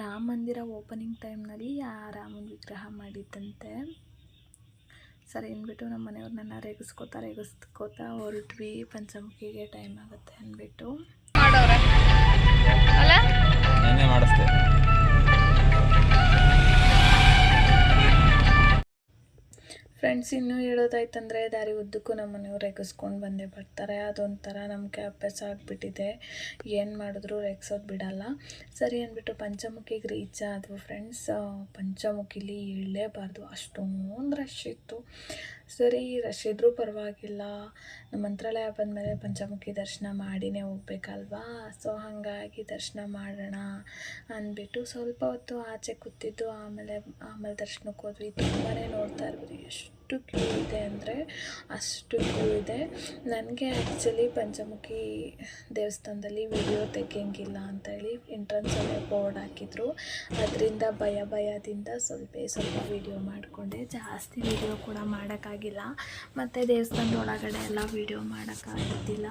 ರಾಮ ಮಂದಿರ ಓಪನಿಂಗ್ ಟೈಮ್ನಲ್ಲಿ ಆ ರಾಮನ ವಿಗ್ರಹ ಮಾಡಿದ್ದಂತೆ. ಸರಿ ಅಂದ್ಬಿಟ್ಟು ನಮ್ಮ ಮನೆಯವ್ರು ನನ್ನ ರೇಗಿಸ್ಕೋತಾ ರೇಗಿಸ್ಕೋತಾ ಹೊರಟ್ವಿ. ಪಂಚಮುಖಿಗೆ ಟೈಮ್ ಆಗುತ್ತೆ ಅಂದ್ಬಿಟ್ಟು. ಮಾಡೋರೆ? ಅಲ್ಲ? ನೆನ್ನೆ ಫ್ರೆಂಡ್ಸ್ ಇನ್ನೂ ಹೇಳೋದಾಯ್ತಂದರೆ ದಾರಿ ಉದ್ದಕ್ಕೂ ನಮ್ಮ ಮನೆಯವ್ರು ರೇಗಿಸ್ಕೊಂಡು ಬಂದೇ ಬರ್ತಾರೆ. ಅದೊಂಥರ ನಮಗೆ ಅಭ್ಯಾಸ ಆಗಿಬಿಟ್ಟಿದೆ. ಏನು ಮಾಡಿದ್ರು ರೇಗಿಸೋದು ಬಿಡಲ್ಲ. ಸರಿ ಅಂದ್ಬಿಟ್ಟು ಪಂಚಮುಖಿಗೆ ರೀಚ್ ಆದವು ಫ್ರೆಂಡ್ಸ್ ಪಂಚಮುಖಿಲಿ ಇಳಲೇಬಾರ್ದು ಅಷ್ಟೊಂದು ರಶ್ ಇತ್ತು. ಸರಿ ರಶ್ ಇದ್ದರೂ ಪರವಾಗಿಲ್ಲ. ನಮ್ಮ ಮಂತ್ರಾಲಯ ಬಂದಮೇಲೆ ಪಂಚಮುಖಿ ದರ್ಶನ ಮಾಡಿನೇ ಹೋಗ್ಬೇಕಲ್ವಾ? ಸೊ ಹಾಗಾಗಿ ದರ್ಶನ ಮಾಡೋಣ ಅಂದ್ಬಿಟ್ಟು ಸ್ವಲ್ಪ ಹೊತ್ತು ಆಚೆ ಕೂತಿದ್ದು. ಆಮೇಲೆ ಆಮೇಲೆ ದರ್ಶನಕ್ಕೆ ಹೋದ್ವಿ ತುಂಬಾ ನೋಡ್ತಾ ಇರ್ಬೋದು. ಎಷ್ಟು ಕ್ಯೂ ಇದೆ ಅಂದರೆ ಅಷ್ಟು ಕ್ಯೂ ಇದೆ. ನನಗೆ ಆ್ಯಕ್ಚುಲಿ ಪಂಚಮುಖಿ ದೇವಸ್ಥಾನದಲ್ಲಿ ವಿಡಿಯೋ ತೆಗಿಯಂಗಿಲ್ಲ ಅಂತೇಳಿ ಎಂಟ್ರೆನ್ಸಲ್ಲೇ ಬೋರ್ಡ್ ಹಾಕಿದ್ರು. ಅದರಿಂದ ಭಯ ಭಯದಿಂದ ಸ್ವಲ್ಪ ಸ್ವಲ್ಪ ವಿಡಿಯೋ ಮಾಡಿಕೊಂಡೆ. ಜಾಸ್ತಿ ವಿಡಿಯೋ ಕೂಡ ಮಾಡೋಕ್ಕಾಗಿಲ್ಲ. ಮತ್ತು ದೇವಸ್ಥಾನದ ಒಳಗಡೆ ಎಲ್ಲ ವಿಡಿಯೋ ಮಾಡೋಕ್ಕಾಗಿದ್ದಿಲ್ಲ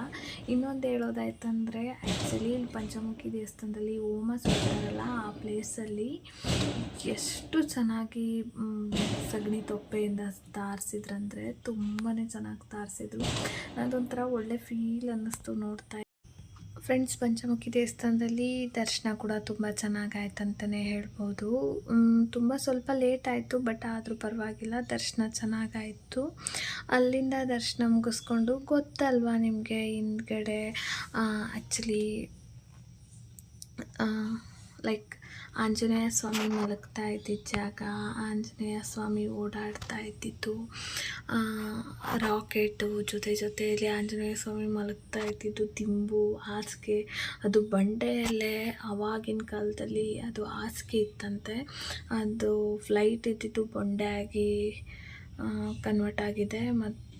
ಇನ್ನೊಂದು ಹೇಳೋದಾಯ್ತಂದರೆ ಆ್ಯಕ್ಚುಲಿ ಇಲ್ಲಿ ಪಂಚಮುಖಿ ದೇವಸ್ಥಾನದಲ್ಲಿ ಹೋಮ ಸುಡ್ತಾರಲ್ಲ ಆ ಪ್ಲೇಸಲ್ಲಿ ಎಷ್ಟು ಚೆನ್ನಾಗಿ ಸಗಣಿ ತೊಪ್ಪೆಯಿಂದ ತಾರಿಸಿದ್ರಂದರೆ ತುಂಬಾ ಚೆನ್ನಾಗಿ ತಾರಿಸಿದ್ರು. ಅದೊಂಥರ ಒಳ್ಳೆ ಫೀಲ್ ಅನ್ನಿಸ್ತು ನೋಡ್ತಾ ಫ್ರೆಂಡ್ಸ್, ಪಂಚಮುಖಿ ದೇವಸ್ಥಾನದಲ್ಲಿ ದರ್ಶನ ಕೂಡ ತುಂಬ ಚೆನ್ನಾಗಾಯ್ತಂತಲೇ ಹೇಳ್ಬೋದು. ತುಂಬ ಸ್ವಲ್ಪ ಲೇಟ್ ಆಯಿತು, ಬಟ್ ಆದರೂ ಪರವಾಗಿಲ್ಲ, ದರ್ಶನ ಚೆನ್ನಾಗಾಯಿತು. ಅಲ್ಲಿಂದ ದರ್ಶನ ಮುಗಿಸ್ಕೊಂಡು ಗೊತ್ತಲ್ವಾ ನಿಮಗೆ ಹಿಂದ್ಗಡೆ ಆ್ಯಕ್ಚುಲಿ ಲೈಕ್ ಆಂಜನೇಯ ಸ್ವಾಮಿ ಮಲಗ್ತಾ ಇದ್ದಿದ್ದ ಜಾಗ, ಆಂಜನೇಯ ಸ್ವಾಮಿ ಓಡಾಡ್ತಾ ಇದ್ದಿದ್ದು ರಾಕೆಟು, ಜೊತೆ ಜೊತೆಯಲ್ಲಿ ಆಂಜನೇಯ ಸ್ವಾಮಿ ಮಲಗ್ತಾ ಇದ್ದಿದ್ದು ದಿಂಬು, ಹಾಸಿಗೆ. ಅದು ಬಂಡೆಯಲ್ಲೇ ಆವಾಗಿನ ಕಾಲದಲ್ಲಿ ಅದು ಹಾಸಿಗೆ ಇತ್ತಂತೆ. ಅದು ಫ್ಲೈಟ್ ಇದ್ದಿದ್ದು ಬಂಡೆ ಆಗಿ ಕನ್ವರ್ಟ್ ಆಗಿದೆ. ಮತ್ತು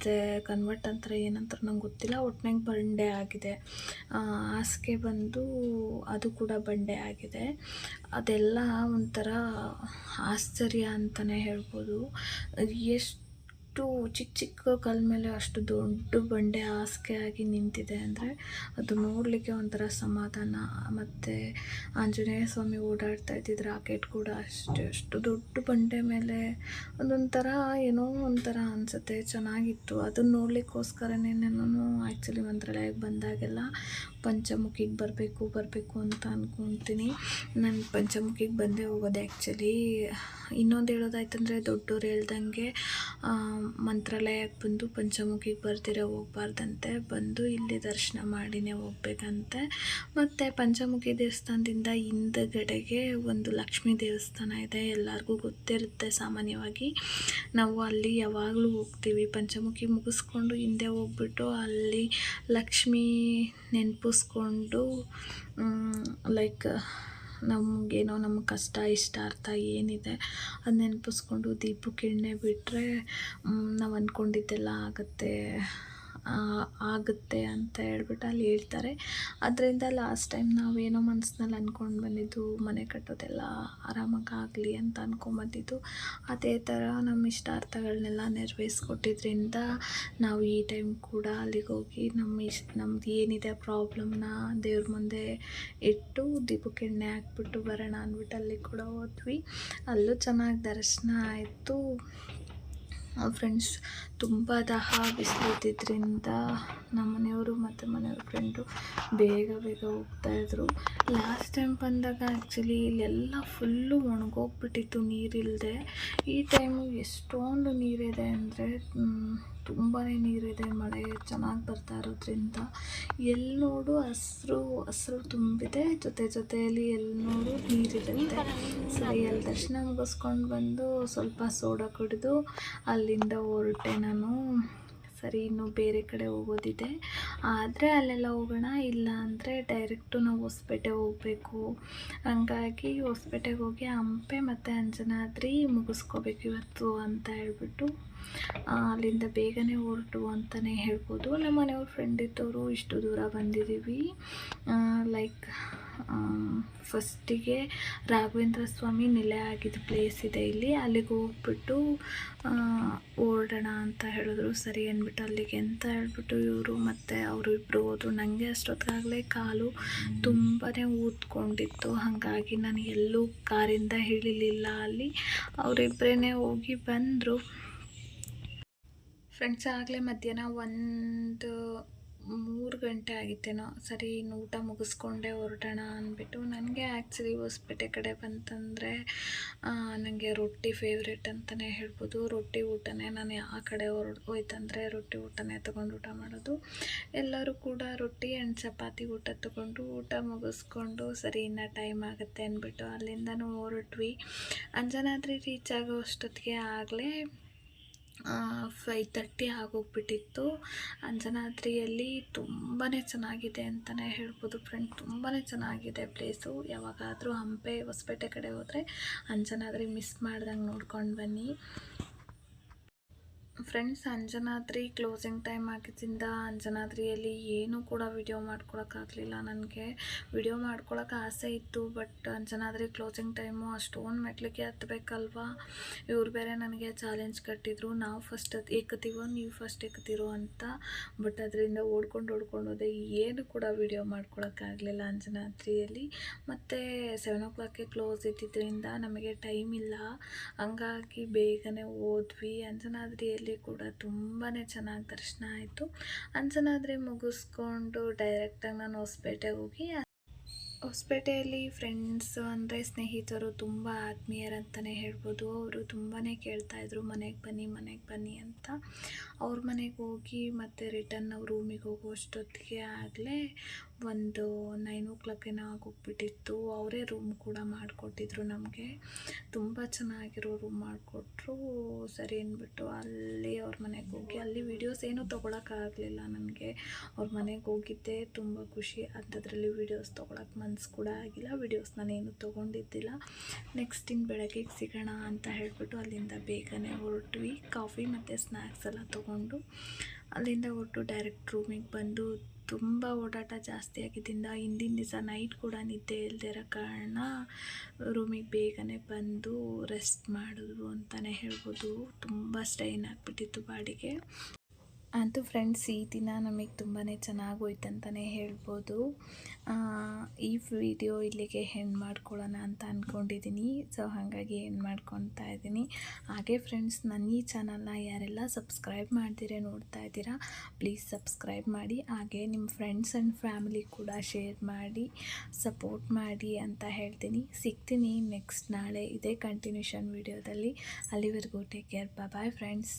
ಕನ್ವರ್ಟ್ ಅಂತಾರೆ ಏನಂತಾರೆ ನಂಗೆ ಗೊತ್ತಿಲ್ಲ. ಒಟ್ನಾಗ ಬಂಡೆ ಆಗಿದೆ. ಹಾಸಿಗೆ ಬಂದು ಅದು ಕೂಡ ಬಂಡೆ ಆಗಿದೆ. ಅದೆಲ್ಲ ಒಂಥರ ಆಶ್ಚರ್ಯ ಅಂತಲೇ ಹೇಳ್ಬೋದು. ಎಷ್ಟು ಚಿಕ್ಕ ಚಿಕ್ಕ ಕಲ್ ಮೇಲೆ ಅಷ್ಟು ದೊಡ್ಡ ಬಂಡೆ ಹಾಸಿಗೆ ಆಗಿ ನಿಂತಿದೆ ಅಂದರೆ ಅದು ನೋಡಲಿಕ್ಕೆ ಒಂಥರ ಸಮಾಧಾನ. ಮತ್ತು ಆಂಜನೇಯ ಸ್ವಾಮಿ ಓಡಾಡ್ತಾ ಇದ್ದಿದ್ದು ರಾಕೆಟ್ ಕೂಡ ಅಷ್ಟೇ, ಅಷ್ಟು ದೊಡ್ಡ ಬಂಡೆ ಮೇಲೆ ಅದೊಂಥರ ಏನೋ ಒಂಥರ ಅನಿಸುತ್ತೆ, ಚೆನ್ನಾಗಿತ್ತು. ಅದನ್ನು ನೋಡಲಿಕ್ಕೋಸ್ಕರನೇ ನಾನು ಆ್ಯಕ್ಚುಲಿ ಮಂತ್ರಾಲಯಕ್ಕೆ ಬಂದಾಗೆಲ್ಲ ಪಂಚಮುಖಿಗೆ ಬರಬೇಕು ಬರಬೇಕು ಅಂತ ಅಂದ್ಕೊತೀನಿ ನಾನು ಪಂಚಮುಖಿಗೆ ಬಂದೇ ಹೋಗೋದು ಆ್ಯಕ್ಚುಲಿ ಇನ್ನೊಂದು ಹೇಳೋದಾಯ್ತಂದರೆ ದೊಡ್ಡೋರು ಹೇಳ್ದಂಗೆ ಮಂತ್ರಾಲಯಕ್ಕೆ ಬಂದು ಪಂಚಮುಖಿಗೆ ಬರ್ದಿರೋ ಹೋಗ್ಬಾರ್ದಂತೆ. ಬಂದು ಇಲ್ಲಿ ದರ್ಶನ ಮಾಡಿನೇ ಹೋಗ್ಬೇಕಂತೆ. ಮತ್ತು ಪಂಚಮುಖಿ ದೇವಸ್ಥಾನದಿಂದ ಹಿಂದಗಡೆಗೆ ಒಂದು ಲಕ್ಷ್ಮೀ ದೇವಸ್ಥಾನ ಇದೆ. ಎಲ್ಲರಿಗೂ ಗೊತ್ತಿರುತ್ತೆ ಸಾಮಾನ್ಯವಾಗಿ. ನಾವು ಅಲ್ಲಿ ಯಾವಾಗಲೂ ಹೋಗ್ತೀವಿ. ಪಂಚಮುಖಿ ಮುಗಿಸ್ಕೊಂಡು ಹಿಂದೆ ಹೋಗ್ಬಿಟ್ಟು ಅಲ್ಲಿ ಲಕ್ಷ್ಮೀ ನೆನಪಿಸ್ಕೊಂಡು ಲೈಕ್ ನಮಗೇನೋ ನಮ್ಮ ಕಷ್ಟ, ಇಷ್ಟ, ಅರ್ಥ ಏನಿದೆ ಅದು ನೆನಪಿಸ್ಕೊಂಡು ದೀಪಕ್ಕೆ ಎಣ್ಣೆ ಬಿಟ್ಟರೆ ನಾವು ಅಂದ್ಕೊಂಡಿದ್ದೆಲ್ಲ ಆಗುತ್ತೆ. ಆಗುತ್ತೆ ಅಂತ ಹೇಳ್ಬಿಟ್ಟು ಅಲ್ಲಿ ಹೇಳ್ತಾರೆ. ಅದರಿಂದ ಲಾಸ್ಟ್ ಟೈಮ್ ನಾವೇನೋ ಮನಸ್ಸಿನಲ್ಲಿ ಅಂದ್ಕೊಂಡು ಬಂದಿದ್ದು, ಮನೆ ಕಟ್ಟೋದೆಲ್ಲ ಆರಾಮಾಗಿ ಆಗಲಿ ಅಂತ ಅಂದ್ಕೊಂಬಂದಿದ್ದು ಅದೇ ಥರ ನಮ್ಮ ಇಷ್ಟಾರ್ಥಗಳನ್ನೆಲ್ಲ ನೆರವೇರಿಸ್ಕೊಟ್ಟಿದ್ರಿಂದ ನಾವು ಈ ಟೈಮ್ ಕೂಡ ಅಲ್ಲಿಗೆ ಹೋಗಿ ನಮ್ಮ ಇಷ್ಟ, ನಮ್ದು ಏನಿದೆ ಪ್ರಾಬ್ಲಮ್ನ ದೇವ್ರ ಮುಂದೆ ಇಟ್ಟು ದೀಪಕ್ಕೆ ಎಣ್ಣೆ ಹಾಕ್ಬಿಟ್ಟು ಬರೋಣ ಅಂದ್ಬಿಟ್ಟು ಅಲ್ಲಿ ಕೂಡ ಹೋದ್ವಿ. ಅಲ್ಲೂ ಚೆನ್ನಾಗಿ ದರ್ಶನ ಆಯಿತು. ಫ್ರೆಂಡ್ಸ್ ತುಂಬ ದಾಹ ಬಿಸಿಲಿದ್ದಿದ್ದರಿಂದ ನಮ್ಮ ಮನೆಯವರು ಮತ್ತು ಮನೆಯವ್ರ ಫ್ರೆಂಡು ಬೇಗ ಬೇಗ ಹೋಗ್ತಾಯಿದ್ರು ಲಾಸ್ಟ್ ಟೈಮ್ ಬಂದಾಗ ಆ್ಯಕ್ಚುಲಿ ಇಲ್ಲೆಲ್ಲ ಫುಲ್ಲು ಒಣಗೋಗ್ಬಿಟ್ಟಿತ್ತು ನೀರಿಲ್ಲದೆ ಈ ಟೈಮು ಎಷ್ಟೊಂದು ನೀರಿದೆ ಅಂದರೆ ತುಂಬಾ ನೀರಿದೆ, ಮಳೆ ಚೆನ್ನಾಗಿ ಬರ್ತಾ ಇರೋದ್ರಿಂದ. ಎಲ್ಲಿ ನೋಡು ಹಸ್ರು ಹಸ್ರು ತುಂಬಿದೆ, ಜೊತೆ ಜೊತೆಯಲ್ಲಿ ಎಲ್ಲಿ ನೋಡು ನೀರಿರುತ್ತೆ. ಸರಿ ಅಲ್ಲಿ ದರ್ಶನ ಮುಗಿಸ್ಕೊಂಡು ಬಂದು ಸ್ವಲ್ಪ ಸೋಡಾ ಕುಡಿದು ಅಲ್ಲಿಂದ ಹೊರಟೆ ನಾನು. ಸರಿ, ಇನ್ನು ಬೇರೆ ಕಡೆ ಹೋಗೋದಿದೆ. ಆದರೆ ಅಲ್ಲೆಲ್ಲ ಹೋಗೋಣ, ಇಲ್ಲ ಅಂದರೆ ಡೈರೆಕ್ಟು ನಾವು ಹೊಸಪೇಟೆ ಹೋಗಬೇಕು. ಹಂಗಾಗಿ ಹೊಸಪೇಟೆಗೆ ಹೋಗಿ ಹಂಪೆ ಮತ್ತು ಅಂಜನಾದ್ರಿ ಮುಗಿಸ್ಕೋಬೇಕು ಇವತ್ತು ಅಂತ ಹೇಳ್ಬಿಟ್ಟು ಅಲ್ಲಿಂದ ಬೇಗನೆ ಹೊರಟು ಅಂತಲೇ ಹೇಳ್ಬೋದು. ನಮ್ಮ ಮನೆಯವ್ರ ಫ್ರೆಂಡ್ ಇದ್ದವರು ಇಷ್ಟು ದೂರ ಬಂದಿದ್ದೀವಿ. ಲೈಕ್ ಫಸ್ಟಿಗೆ ರಾಘವೇಂದ್ರ ಸ್ವಾಮಿ ನೆಲೆ ಆಗಿದ್ದ ಪ್ಲೇಸ್ ಇದೆ ಇಲ್ಲಿ. ಅಲ್ಲಿಗೆ ಹೋಗ್ಬಿಟ್ಟು ಓಡೋಣ ಅಂತ ಹೇಳಿದ್ರು. ಸರಿ ಅಂದ್ಬಿಟ್ಟು ಅಲ್ಲಿಗೆ ಅಂತ ಹೇಳ್ಬಿಟ್ಟು ಇವರು ಮತ್ತು ಅವರು ಇಬ್ಬರು ಹೋದ್ರು. ನನಗೆ ಅಷ್ಟೊತ್ತಿಗಾಗಲೇ ಕಾಲು ತುಂಬಾ ಊದ್ಕೊಂಡಿತ್ತು. ಹಾಗಾಗಿ ನಾನು ಎಲ್ಲೂ ಕಾರಿಂದ ಇಳಿಲಿಲ್ಲ ಅಲ್ಲಿ. ಅವರಿಬ್ಬರೇ ಹೋಗಿ ಬಂದರು. ಫ್ರೆಂಡ್ಸ್ ಆಗಲೇ ಮಧ್ಯಾಹ್ನ ಒಂದು ಮೂರು ಗಂಟೆ ಆಗಿತ್ತೇನೋ, ಸರಿ ಇನ್ನು ಊಟ ಮುಗಿಸ್ಕೊಂಡೆ ಹೊರಟೋಣ ಅಂದ್ಬಿಟ್ಟು ನನಗೆ ಆ್ಯಕ್ಚುಲಿ ಹೊಸಪೇಟೆ ಕಡೆ ಬಂತಂದರೆ ನನಗೆ ರೊಟ್ಟಿ ಫೇವ್ರೇಟ್ ಅಂತಲೇ ಹೇಳ್ಬೋದು. ರೊಟ್ಟಿ ಊಟನೇ ನಾನು ಆ ಕಡೆ ಹೊರಡ್ ಹೋಯ್ತಂದರೆ ರೊಟ್ಟಿ ಊಟನೇ ತೊಗೊಂಡು ಊಟ ಮಾಡೋದು. ಎಲ್ಲರೂ ಕೂಡ ರೊಟ್ಟಿ ಆ್ಯಂಡ್ ಚಪಾತಿ ಊಟ ತೊಗೊಂಡು ಊಟ ಮುಗಿಸ್ಕೊಂಡು, ಸರಿ ಇನ್ನೂ ಟೈಮ್ ಆಗುತ್ತೆ ಅಂದ್ಬಿಟ್ಟು ಅಲ್ಲಿಂದನೂ ಹೊರಟ್ವಿ. ಅಂಜನಾದ್ರಿ ರೀಚ್ ಆಗೋ ಅಷ್ಟೊತ್ತಿಗೆ ಆಗಲೇ ಫೈವ್ ತರ್ಟಿ ಆಗೋಗ್ಬಿಟ್ಟಿತ್ತು. ಅಂಜನಾದ್ರಿಯಲ್ಲಿ ತುಂಬಾ ಚೆನ್ನಾಗಿದೆ ಅಂತಲೇ ಹೇಳ್ಬೋದು ಫ್ರೆಂಡ್ ತುಂಬಾ ಚೆನ್ನಾಗಿದೆ ಪ್ಲೇಸು ಯಾವಾಗಾದರೂ ಹಂಪೆ ಹೊಸಪೇಟೆ ಕಡೆ ಹೋದರೆ ಅಂಜನಾದ್ರಿ ಮಿಸ್ ಮಾಡ್ದಂಗೆ ನೋಡ್ಕೊಂಡು ಬನ್ನಿ. ಫ್ರೆಂಡ್ಸ್ ಅಂಜನಾದ್ರಿ ಕ್ಲೋಸಿಂಗ್ ಟೈಮ್ ಆಗಿದ್ದರಿಂದ ಅಂಜನಾದ್ರಿಯಲ್ಲಿ ಏನೂ ಕೂಡ ವಿಡಿಯೋ ಮಾಡ್ಕೊಳಕ್ಕಾಗಲಿಲ್ಲ ನನಗೆ. ವಿಡಿಯೋ ಮಾಡ್ಕೊಳಕ್ಕೆ ಆಸೆ ಇತ್ತು ಬಟ್ ಅಂಜನಾದ್ರಿ ಕ್ಲೋಸಿಂಗ್ ಟೈಮು ಅಷ್ಟೊಂದು ಮೆಟ್ಲಿಗೆ ಹತ್ತಬೇಕಲ್ವಾ ಇವ್ರು ಬೇರೆ ನನಗೆ ಚಾಲೆಂಜ್ ಕಟ್ಟಿದ್ರು. ನಾವು ಫಸ್ಟ್ ಏಕತೀವೋ ನೀವು ಫಸ್ಟ್ ಏಕತಿರೋ ಅಂತ. ಬಟ್ ಅದರಿಂದ ಓಡ್ಕೊಂಡು ಓಡ್ಕೊಂಡು ಹೋದೆ ಏನು ಕೂಡ ವಿಡಿಯೋ ಮಾಡ್ಕೊಳಕ್ಕಾಗಲಿಲ್ಲ ಅಂಜನಾದ್ರಿಯಲ್ಲಿ. ಮತ್ತು ಸೆವೆನ್ ಓ ಕ್ಲಾಕ್ಗೆ ಕ್ಲೋಸ್ ಇದ್ದಿದ್ದರಿಂದ ನಮಗೆ ಟೈಮ್ ಇಲ್ಲ. ಹಂಗಾಗಿ ಬೇಗನೆ ಹೋದ್ವಿ ಅಂಜನಾದ್ರಿಯಲ್ಲಿ ಕೂಡ ತುಂಬಾ ಚೆನ್ನಾಗಿ ದರ್ಶನ ಆಯಿತು. ಅಂಜನಾದ್ರಿ ಮುಗಿಸ್ಕೊಂಡು ಡೈರೆಕ್ಟಾಗಿ ನಾನು ಹೊಸಪೇಟೆಗೆ ಹೋಗಿ ಹೊಸಪೇಟೆಯಲ್ಲಿ ಫ್ರೆಂಡ್ಸ್ ಅಂದರೆ ಸ್ನೇಹಿತರು ತುಂಬ ಆತ್ಮೀಯರಂತಲೇ ಹೇಳ್ಬೋದು. ಅವರು ತುಂಬಾ ಕೇಳ್ತಾಯಿದ್ರು ಮನೆಗೆ ಬನ್ನಿ ಮನೆಗೆ ಬನ್ನಿ ಅಂತ. ಅವ್ರ ಮನೆಗೆ ಹೋಗಿ ಮತ್ತೆ ರಿಟರ್ನ್ ನಾವು ರೂಮಿಗೆ ಹೋಗೋ ಅಷ್ಟೊತ್ತಿಗೆ ಆಗಲೇ ಒಂದು ನೈನ್ ಓ ಕ್ಲಾಕೇನೋ ಆಗೋಗ್ಬಿಟ್ಟಿತ್ತು. ಅವರೇ ರೂಮ್ ಕೂಡ ಮಾಡಿಕೊಟ್ಟಿದ್ರು ನಮಗೆ. ತುಂಬ ಚೆನ್ನಾಗಿರೋ ರೂಮ್ ಮಾಡಿಕೊಟ್ರು. ಸರಿ ಅಂದ್ಬಿಟ್ಟು ಅಲ್ಲಿ ಅವ್ರ ಮನೆಗೆ ಹೋಗಿ, ಅಲ್ಲಿ ವೀಡಿಯೋಸ್ ಏನೂ ತೊಗೊಳಕ್ಕಾಗಲಿಲ್ಲ ನನಗೆ. ಅವ್ರ ಮನೆಗೆ ಹೋಗಿದ್ದೆ, ತುಂಬ ಖುಷಿ. ಅಂಥದ್ರಲ್ಲಿ ವೀಡಿಯೋಸ್ ತೊಗೊಳಕ್ಕೆ ಮನ್ಸು ಕೂಡ ಆಗಿಲ್ಲ. ವೀಡಿಯೋಸ್ ನಾನೇನು ತೊಗೊಂಡಿದ್ದಿಲ್ಲ. ನೆಕ್ಸ್ಟ್ ಇನ್ನು ಬೆಳಗ್ಗೆಗೆ ಸಿಗೋಣ ಅಂತ ಹೇಳಿಬಿಟ್ಟು ಅಲ್ಲಿಂದ ಬೇಗನೆ ಹೊರಟ್ವಿ. ಕಾಫಿ ಮತ್ತು ಸ್ನ್ಯಾಕ್ಸ್ ಎಲ್ಲ ತೊಗೊಂಡು, ಅಲ್ಲಿಂದ ಹೊರಟು ಡೈರೆಕ್ಟ್ ರೂಮಿಗೆ ಬಂದು ತುಂಬ ಓಡಾಟ ಜಾಸ್ತಿ ಆಗಿದ್ದರಿಂದ ಹಿಂದಿನ ದಿವಸ ನೈಟ್ ಕೂಡ ನಿದ್ದೆ ಇಲ್ಲದೆ ಇರೋ ಕಾರಣ ರೂಮಿಗೆ ಬೇಗನೆ ಬಂದು ರೆಸ್ಟ್ ಮಾಡಿದ್ರು ಅಂತಲೇ ಹೇಳ್ಬೋದು. ತುಂಬ ಸ್ಟ್ರೈನ್ ಆಗಿಬಿಟ್ಟಿತ್ತು ಬಾಡಿಗೆ. ಅಂತೂ ಫ್ರೆಂಡ್ಸ್ ಈ ದಿನ ನಮಗೆ ತುಂಬಾ ಚೆನ್ನಾಗೋಯ್ತು ಅಂತಲೇ ಹೇಳ್ಬೋದು. ಈ ವಿಡಿಯೋ ಇಲ್ಲಿಗೆ ಹೆಣ್ಣು ಮಾಡ್ಕೊಳ್ಳೋಣ ಅಂತ ಅಂದ್ಕೊಂಡಿದ್ದೀನಿ ಸೊ ಹಾಗಾಗಿ ಹೆಣ್ಣು ಮಾಡ್ಕೊತಾ ಇದ್ದೀನಿ ಹಾಗೆ ಫ್ರೆಂಡ್ಸ್ ನನ್ನ ಈ ಚಾನಲ್ನ ಯಾರೆಲ್ಲ ಸಬ್ಸ್ಕ್ರೈಬ್ ಮಾಡ್ತೀರ ನೋಡ್ತಾ ಇದ್ದೀರಾ ಪ್ಲೀಸ್ ಸಬ್ಸ್ಕ್ರೈಬ್ ಮಾಡಿ. ಹಾಗೆ ನಿಮ್ಮ ಫ್ರೆಂಡ್ಸ್ ಆ್ಯಂಡ್ ಫ್ಯಾಮಿಲಿ ಕೂಡ ಶೇರ್ ಮಾಡಿ ಸಪೋರ್ಟ್ ಮಾಡಿ ಅಂತ ಹೇಳ್ತೀನಿ. ಸಿಗ್ತೀನಿ ನೆಕ್ಸ್ಟ್ ನಾಳೆ ಇದೇ ಕಂಟಿನ್ಯೂಷನ್ ವಿಡಿಯೋದಲ್ಲಿ ಅಲ್ಲಿವರೆಗೂ ಟೇಕ್ ಕೇರ್ ಬಾಯ್ ಫ್ರೆಂಡ್ಸ್